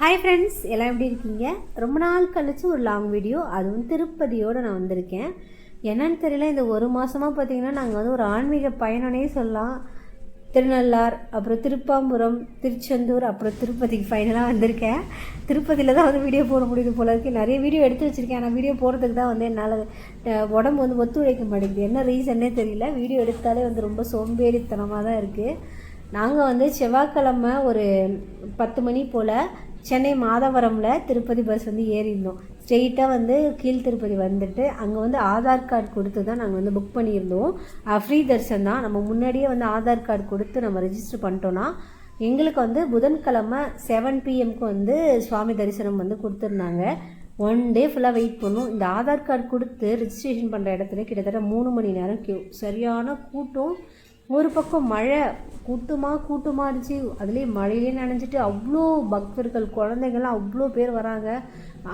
Hi friends எல்லாம் எப்படி இருக்கீங்க? ரொம்ப நாள் கழிச்சு ஒரு லாங் வீடியோ அதுவும் திருப்பதியோடு நான் வந்திருக்கேன். என்னன்னு தெரியல இந்த ஒரு மாதமாக பார்த்தீங்கன்னா நாங்கள் வந்து ஒரு ஆன்மீக பயணனே சொல்லலாம். திருநள்ளார் அப்புறம் திருப்பாம்புரம் திருச்செந்தூர் அப்புறம் திருப்பதிக்கு ஃபைனலாக வந்திருக்கேன். திருப்பதியில் தான் வந்து வீடியோ போட முடியுது போல இருக்குது நிறைய வீடியோ எடுத்து வச்சுருக்கேன் ஆனால் வீடியோ போடுறதுக்கு தான் வந்து என்னால் உடம்பு வந்து ஒத்துழைக்க மாட்டேங்குது. என்ன ரீசன்னே தெரியல. வீடியோ எடுத்தாலே வந்து ரொம்ப சோம்பேறித்தனமாக தான் இருக்குது நாங்கள் வந்து செவ்வாய்க்கிழமை ஒரு பத்து மணி போல் சென்னை மாதவரமில் திருப்பதி பஸ் வந்து ஏறியிருந்தோம். ஸ்ட்ரெயிட்டாக வந்து கீழ் திருப்பதி வந்துட்டு அங்கே வந்து ஆதார் கார்டு கொடுத்து தான் நாங்கள் வந்து புக் பண்ணியிருந்தோம். ஃப்ரீ தர்ஷன் தான். நம்ம முன்னாடியே வந்து ஆதார் கார்டு கொடுத்து நம்ம ரெஜிஸ்டர் பண்ணிட்டோன்னா எங்களுக்கு வந்து புதன்கிழமை செவன் பிஎம்க்கு வந்து சுவாமி தரிசனம் வந்து கொடுத்துருந்தாங்க. ஒன் டே ஃபுல்லாக வெயிட் பண்ணோம். இந்த ஆதார் கார்டு கொடுத்து ரெஜிஸ்ட்ரேஷன் பண்ணுற இடத்துல கிட்டத்தட்ட மூணு மணி நேரம் கியூ சரியான கூட்டம். ஒரு பக்கம் மழை கூட்டமாக கூட்டமாக இருந்துச்சு. அதுலேயே மழையிலே நனைஞ்சிட்டு அவ்வளோ பக்தர்கள் குழந்தைங்கள்லாம் அவ்வளோ பேர் வராங்க.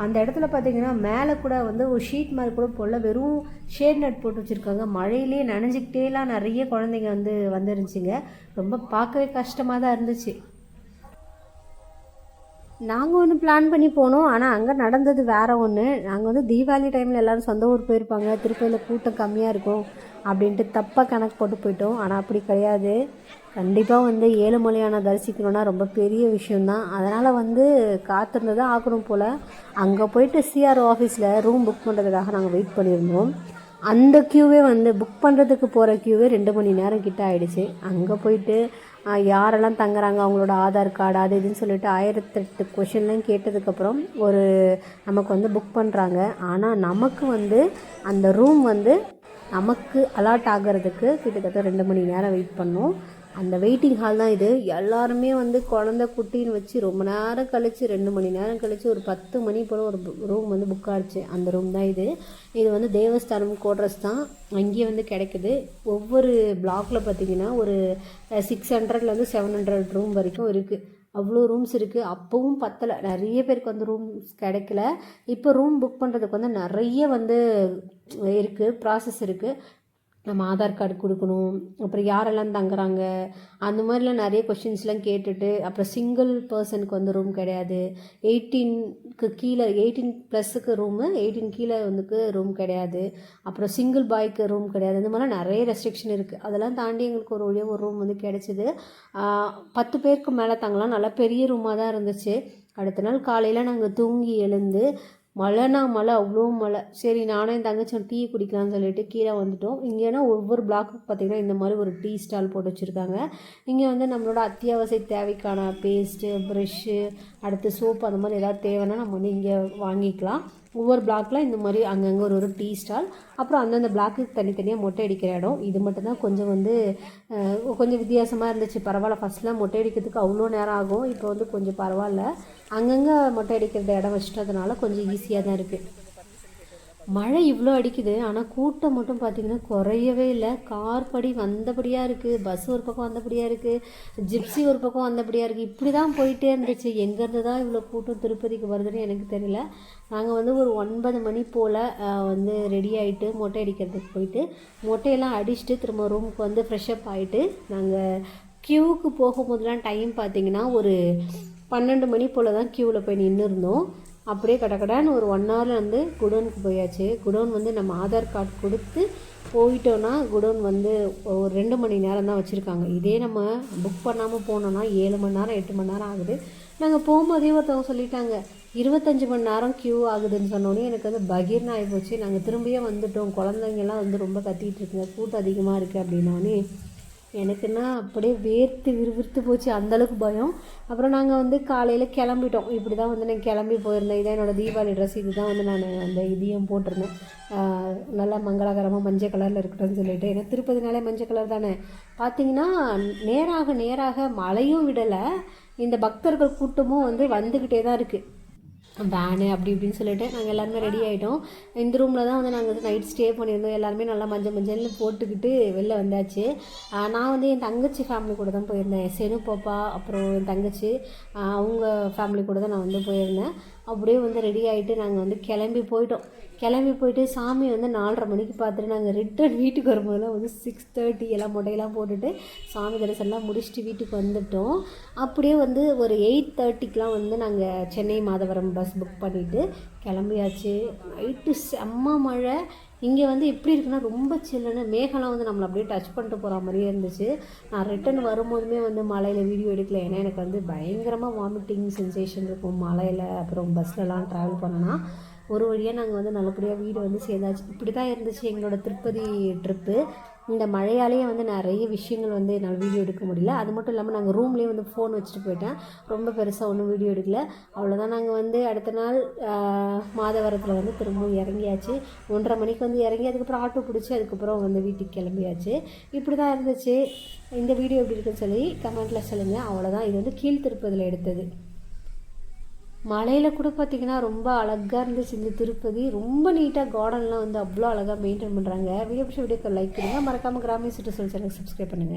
அந்த இடத்துல பார்த்தீங்கன்னா மேலே கூட வந்து ஒரு ஷீட் மாதிரி கூட போடல. வெறும் ஷேட் நட் போட்டு வச்சுருக்காங்க. மழையிலே நனைஞ்சிக்கிட்டேலாம் நிறைய குழந்தைங்க வந்து வந்துருந்துச்சிங்க. ரொம்ப பார்க்கவே கஷ்டமாக தான் இருந்துச்சு. நாங்கள் ஒன்று பிளான் பண்ணி போனோம். ஆனால் அங்கே நடந்தது வேறு ஒன்று நாங்கள் வந்து தீபாவளி டைமில் எல்லோரும் சொந்த ஊர் போயிருப்பாங்க. திருப்பதியில் கூட்டம் கம்மியாக இருக்கும் அப்படின்ட்டு தப்பாக கணக்கு போட்டு போயிட்டோம். ஆனால் அப்படி கிடையாது. கண்டிப்பாக வந்து ஏழுமலையான தரிசிக்கணும்னா ரொம்ப பெரிய விஷயந்தான் அதனால் வந்து காத்திருந்து தான் ஆக்கணும் போல். அங்கே போயிட்டு சிஆர் ஆஃபீஸில் ரூம் புக் பண்ணுறதுக்காக நாங்கள் வெயிட் பண்ணியிருந்தோம். அந்த க்யூவே வந்து புக் பண்ணுறதுக்கு போகிற க்யூவே ரெண்டு மணி நேரம் கிட்ட ஆகிடுச்சு அங்கே போயிட்டு யாரெல்லாம் தங்குறாங்க அவங்களோட ஆதார் கார்டு அது இதுன்னு சொல்லிட்டு ஆயிரத்தெட்டு கொஷின்லாம் கேட்டதுக்கப்புறம் ஒரு நமக்கு வந்து புக் பண்ணுறாங்க ஆனால் நமக்கு வந்து அந்த ரூம் வந்து நமக்கு அலாட் ஆகிறதுக்கு கிட்டத்தட்ட ரெண்டு மணி நேரம் வெயிட் பண்ணோம். அந்த வெயிட்டிங் ஹால் தான் இது. எல்லாருமே வந்து குழந்த குட்டின்னு வச்சு ரொம்ப நேரம் கழித்து ரெண்டு மணி நேரம் கழித்து ஒரு பத்து மணி போல் ஒரு ரூம் வந்து புக் ஆகிடுச்சு அந்த ரூம் தான் இது. இது வந்து தேவஸ்தானம் கோட்ரஸ் தான். அங்கேயே வந்து கிடைக்குது. ஒவ்வொரு பிளாக்ல பார்த்தீங்கன்னா ஒரு சிக்ஸ் ஹண்ட்ரட்லேருந்து செவன் ஹண்ட்ரட் ரூம் வரைக்கும் இருக்குது அவ்வளோ ரூம்ஸ் இருக்குது அப்போவும் பத்தலை. நிறைய பேருக்கு வந்து ரூம்ஸ் கிடைக்கல. இப்போ ரூம் புக் பண்ணுறதுக்கு வந்து நிறைய வந்து இருக்குது ப்ராசஸ் இருக்குது நம்ம ஆதார் கார்டு கொடுக்கணும். அப்புறம் யாரெல்லாம் தங்குறாங்க? அந்த மாதிரிலாம் நிறைய கொஷின்ஸ்லாம் கேட்டுட்டு அப்புறம் சிங்கிள் பர்சனுக்கு வந்து ரூம் கிடையாது. எயிட்டீனுக்கு கீழே எயிட்டீன் ப்ளஸுக்கு ரூமு எயிட்டீன் கீழே வந்துக்கு ரூம் கிடையாது. அப்புறம் சிங்கிள் பாய்க்கு ரூம் கிடையாது. இந்த மாதிரிலாம் நிறைய ரெஸ்ட்ரிக்ஷன் இருக்குது அதெல்லாம் தாண்டி எங்களுக்கு ஒரு வழியாக ஒரு ரூம் வந்து கிடச்சிது. பத்து பேருக்கு மேலே தங்கலாம். நல்லா பெரிய ரூமாக தான் இருந்துச்சு. அடுத்த நாள் காலையில் நாங்கள் தூங்கி எழுந்து மழைனா மழை அவ்வளோ மழை. சரி நானும் என் தங்கச்சி டீ குடிக்கலாம்னு சொல்லிட்டு கீழே வந்துட்டோம். இங்கேனா ஒவ்வொரு பிளாக்குக்கு பார்த்திங்கன்னா இந்த மாதிரி ஒரு டீ ஸ்டால் போட்டு வச்சுருக்காங்க. இங்கே வந்து நம்மளோட அத்தியாவசிய தேவைக்கான பேஸ்ட்டு ப்ரெஷ்ஷு அடுத்து சோப்பு அந்த மாதிரி ஏதாவது தேவைன்னா நம்ம வந்து இங்கே வாங்கிக்கலாம். ஒவ்வொரு பிளாக்ல இந்த மாதிரி அங்கங்கே ஒரு ஒரு டீ ஸ்டால் அப்புறம் அந்தந்த பிளாக்குக்கு தனித்தனியாக மொட்டை அடிக்கிற இடம். இது மட்டும்தான் கொஞ்சம் வந்து கொஞ்சம் வித்தியாசமாக இருந்துச்சு. பரவாயில்ல ஃபஸ்ட்லாம் மொட்டை அடிக்கிறதுக்கு அவ்வளோ நேரம் ஆகும். இப்போ வந்து கொஞ்சம் பரவாயில்ல. அங்கங்கே மொட்டை அடிக்கிறது இடம் வச்சுட்டதுனால கொஞ்சம் ஈஸியாக தான் இருக்குது மழை இவ்வளோ அடிக்குது ஆனால் கூட்டம் மட்டும் பார்த்தீங்கன்னா குறையவே இல்லை. கார் படி வந்தபடியாக இருக்குது பஸ் ஒரு பக்கம் வந்தபடியாக இருக்குது ஜிப்ஸி ஒரு பக்கம் வந்தபடியாக இருக்குது இப்படி தான் போயிட்டே இருந்துச்சு. எங்கேருந்து தான் இவ்வளோ கூட்டம் திருப்பதிக்கு வருதுன்னு எனக்கு தெரியல. நாங்கள் வந்து ஒரு ஒன்பது மணி போல் வந்து ரெடி ஆகிட்டு மொட்டை அடிக்கிறதுக்கு போயிட்டு மொட்டையெல்லாம் அடிச்சுட்டு திரும்ப ரூமுக்கு வந்து ஃப்ரெஷ்அப் ஆகிட்டு நாங்கள் க்யூவுக்கு போகும்போதெல்லாம் டைம் பார்த்தீங்கன்னா ஒரு பன்னெண்டு மணி போல் தான் க்யூவில் போய் நின்று இருந்தோம் அப்படியே கடக்கடான்னு ஒரு ஒன் ஹவரில் வந்து குடோனுக்கு போயாச்சு. குடோன் வந்து நம்ம ஆதார் கார்டு கொடுத்து போயிட்டோன்னா குடோன் வந்து ஒரு ரெண்டு மணி நேரம் தான் வச்சுருக்காங்க. இதே நம்ம புக் பண்ணாமல் போனோன்னா ஏழு மணி நேரம் எட்டு மணி நேரம் ஆகுது. நாங்கள் போகும்போதே ஒருத்தவங்க சொல்லிட்டாங்க இருபத்தஞ்சி மணி நேரம் க்யூ ஆகுதுன்னு சொன்னோன்னே எனக்கு வந்து பகீர்னு ஆகிப்போச்சு நாங்கள் திரும்பியே வந்துட்டோம். குழந்தைங்கலாம் வந்து ரொம்ப கத்திகிட்டு இருக்குங்க. கூட்டம் அதிகமாக இருக்குது அப்படின்னோடனே எனக்குன்னா அப்படியே வேர்த்து விறுவிறுத்து போச்சு அந்தளவுக்கு பயம். அப்புறம் நாங்கள் வந்து காலையில் கிளம்பிட்டோம். இப்படி தான் வந்து நான் கிளம்பி போயிருந்தேன். இதான் என்னோடய தீபாவளி ட்ரெஸ் இது தான் வந்து நான் அந்த இதையும் போட்டிருந்தேன். நல்லா மங்களகரமாக மஞ்சள் கலரில் இருக்கட்டும்னு சொல்லிட்டு. ஏன்னா திருப்பதினாலே மஞ்சள் கலர் தானே. பார்த்தீங்கன்னா நேராக நேராக மழையும் விடலை. இந்த பக்தர்கள் கூட்டமும் வந்து வந்துக்கிட்டே தான் இருக்குது வேனு அப்படி இப்படின்னு சொல்லிட்டு நாங்கள் எல்லாருமே ரெடி ஆகிட்டோம் இந்த ரூமில் தான் வந்து நாங்கள் நைட் ஸ்டே பண்ணியிருந்தோம். எல்லாருமே நல்லா மஞ்சள் மஞ்சள்னு போட்டுக்கிட்டு வெளில வந்தாச்சு. நான் வந்து என் தங்கச்சி ஃபேமிலி கூட தான் போயிருந்தேன். செனு பாப்பா அப்புறம் என் தங்கச்சி அவங்க ஃபேமிலி கூட தான் நான் வந்து போயிருந்தேன். அப்படியே வந்து ரெடி ஆகிட்டு நாங்கள் வந்து கிளம்பி போயிட்டோம். கிளம்பி போயிட்டு சாமி வந்து நாலரை மணிக்கு பார்த்துட்டு நாங்கள் ரிட்டர்ன் வீட்டுக்கு வரும்போதெல்லாம் வந்து சிக்ஸ் தேர்ட்டி எல்லாம் மொட்டையெல்லாம் போட்டுட்டு சாமி தரிசனம்லாம் முடிச்சுட்டு வீட்டுக்கு வந்துட்டோம். அப்படியே வந்து ஒரு எயிட் தேர்ட்டிக்கெலாம் வந்து நாங்கள் சென்னை மாதவரம் பஸ் புக் பண்ணிவிட்டு கிளம்பியாச்சு. நைட்டு செம்ம மழை. இங்கே வந்து எப்படி இருக்குன்னா ரொம்ப சில்லுன்னு மேகலாம் வந்து நம்மளை அப்படியே டச் பண்ணிட்டு போகிற மாதிரியே இருந்துச்சு. நான் ரிட்டன் வரும்போதுமே வந்து மலையில் வீடியோ எடுக்கல. ஏன்னா எனக்கு வந்து பயங்கரமாக வாமிட்டிங் சென்சேஷன் இருக்கும் மலையில். அப்புறம் பஸ்லலாம் ட்ராவல் பண்ணோன்னா ஒரு வழியாக நாங்கள் வந்து நல்லபடியாக வீடு வந்து சேர்ந்தாச்சு இப்படி தான் இருந்துச்சு எங்களோட திருப்பதி ட்ரிப்பு இந்த மழையாலேயே வந்து நிறைய விஷயங்கள் வந்து என்னால் வீடியோ எடுக்க முடியல. அது மட்டும் இல்லாமல் நாங்கள் ரூம்லேயே வந்து ஃபோன் வச்சுட்டு போயிட்டேன். ரொம்ப பெருசாக ஒன்றும் வீடியோ எடுக்கல. அவ்வளோதான் நாங்கள் வந்து அடுத்த நாள் மாதவரத்தில் வந்து திரும்பவும் இறங்கியாச்சு. ஒன்றரை மணிக்கு வந்து இறங்கி அதுக்கப்புறம் ஆட்டோ பிடிச்சி அதுக்கப்புறம் வந்து வீட்டுக்கு கிளம்பியாச்சு. இப்படி தான் இருந்துச்சு. இந்த வீடியோ எப்படி இருக்குன்னு சொல்லி கமெண்ட்டில் சொல்லுங்கள் அவ்வளோதான் இது வந்து கீழ்த்திருப்பதில் எடுத்தது. மலையில் கூட பார்த்தீங்கன்னா ரொம்ப அழகாக இருந்துச்சு இந்த திருப்பதி. ரொம்ப நீட்டாக கார்டன்லாம் வந்து அவ்வளோ அழகாக மெயின்டைன் பண்ணுறாங்க வீடியோ பிடிச்ச வீடியோக்கு லைக் பண்ணுங்கள் மறக்காமல் கிராமிய சுற்றுச்சூழல் சேனல் சப்ஸ்கிரைப் பண்ணுங்கள்